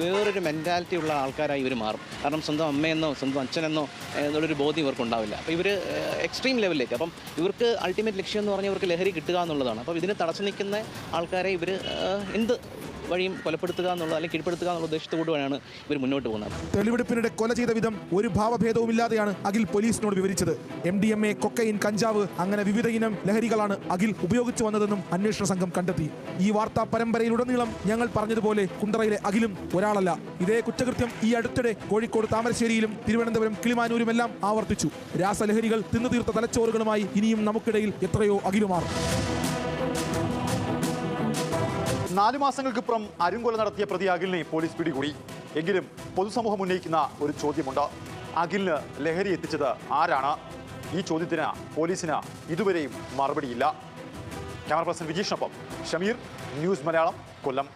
വേറൊരു മെന്റാലിറ്റി ഉള്ള ആൾക്കാരായി ഇവർ മാറും. കാരണം സ്വന്തം അമ്മയെന്നോ സ്വന്തം അച്ഛനെന്നോ എന്നുള്ളൊരു ബോധ്യം ഇവർക്ക് ഉണ്ടാവില്ല. അപ്പോൾ ഇവർ എക്സ്ട്രീം ലെവലിലേക്ക് അപ്പം ഇവർക്ക് അൾട്ടിമേറ്റ് ലക്ഷ്യം എന്ന് പറഞ്ഞാൽ ഇവർക്ക് ലഹരി കിട്ടുക എന്നുള്ളതാണ്. അപ്പോൾ ഇതിന് തടസ്സം നിൽക്കുന്ന ആൾക്കാരെ ഇവർ എന്ത് വഴിയും കൊലപ്പെടുത്തുക എന്നുള്ള അല്ലെങ്കിൽ കീഴ്പ്പെടുത്തുക എന്നുള്ള ഉദ്ദേശത്തോടുകൂടിയാണ് ഇവർ മുന്നോട്ട് പോകുന്നത്. തെളിവെടുപ്പിനിടെ കൊല ചെയ്ത വിധം ഒരു ഭാവഭേദവുമില്ലാതെയാണ് അഖിൽ പോലീസിനോട് വിവരിച്ചത്. M D M A cocaine കഞ്ചാവ് അങ്ങനെ വിവിധ ഇനം ലഹരികളാണ് അഖിൽ ഉപയോഗിച്ചു വന്നതെന്നും അന്വേഷണ സംഘം കണ്ടെത്തി. ഈ വാർത്താ പരമ്പരയിലുടനീളം ഞങ്ങൾ പറഞ്ഞതുപോലെ കുണ്ടറയിലെ അഖിലും ഒരാളല്ല. ഇതേ കുറ്റകൃത്യം ഈ അടുത്തിടെ കോഴിക്കോട് താമരശ്ശേരിയിലും തിരുവനന്തപുരം കിളിമാനൂരുമെല്ലാം ആവർത്തിച്ചു. രാസലഹരികൾ തിന്നു തീർത്ത തലച്ചോറുകളുമായി ഇനിയും നമുക്കിടയിൽ എത്രയോ അഖിലുമാർ. നാലു മാസങ്ങൾക്കിപ്പുറം അരുങ്കൊല നടത്തിയ പ്രതി അഖിലിനെ പോലീസ് പിടികൂടി. എങ്കിലും പൊതുസമൂഹം ഉന്നയിക്കുന്ന ഒരു ചോദ്യമുണ്ട്. അഖിലിന് ലഹരി എത്തിച്ചത് ആരാണ്? ഈ ചോദ്യത്തിന് പോലീസിന് ഇതുവരെയും മറുപടിയില്ല. ക്യാമറ പേഴ്സൺ വിജീഷിനൊപ്പം ഷമീർ ന്യൂസ് മലയാളം കൊല്ലം.